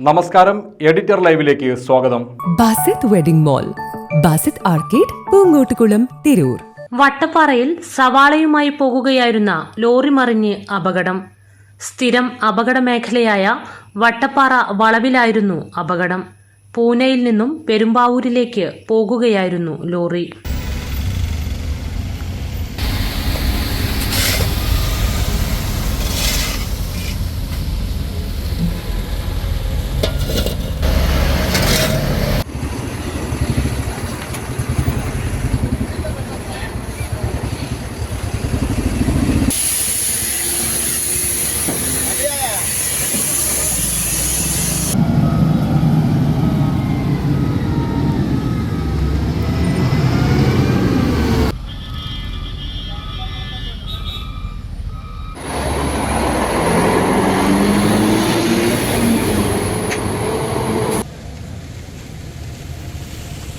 നമസ്കാരം എഡിറ്റർ ലൈവിലേക്ക് സ്വാഗതം. Basith wedding mall Basith arcade Poonkottukulam Tirur. വട്ടപ്പാറയിൽ സവാളയുമായി പോകുകയായിരുന്ന ലോറി മറിഞ്ഞ് അപകടം. സ്ഥിരം അപകട മേഖലയായ വട്ടപ്പാറ വളവിലായിരുന്നു അപകടം. പൂനെയിൽ നിന്നും പെരുമ്പാവൂരിലേക്ക് പോകുകയായിരുന്നു lorry.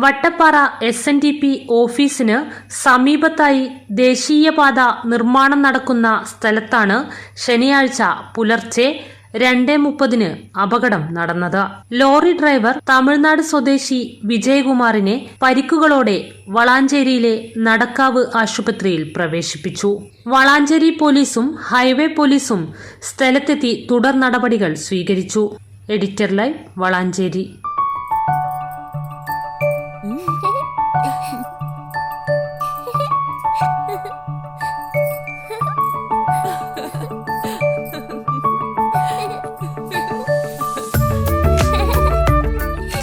Vattappara S N D P ഓഫീസിന് സമീപത്തായി ദേശീയപാത നിർമ്മാണം നടക്കുന്ന സ്ഥലത്താണ് ശനിയാഴ്ച പുലർച്ചെ രണ്ടേ മുപ്പതിന് അപകടം നടന്നത്. ലോറി ഡ്രൈവർ തമിഴ്നാട് സ്വദേശി വിജയകുമാറിനെ പരിക്കുകളോടെ വളാഞ്ചേരിയിലെ നടക്കാവ് ആശുപത്രിയിൽ പ്രവേശിപ്പിച്ചു. വളാഞ്ചേരി പോലീസും ഹൈവേ പോലീസും സ്ഥലത്തെത്തി തുടർ നടപടികൾ സ്വീകരിച്ചു. Editor live Valanchery.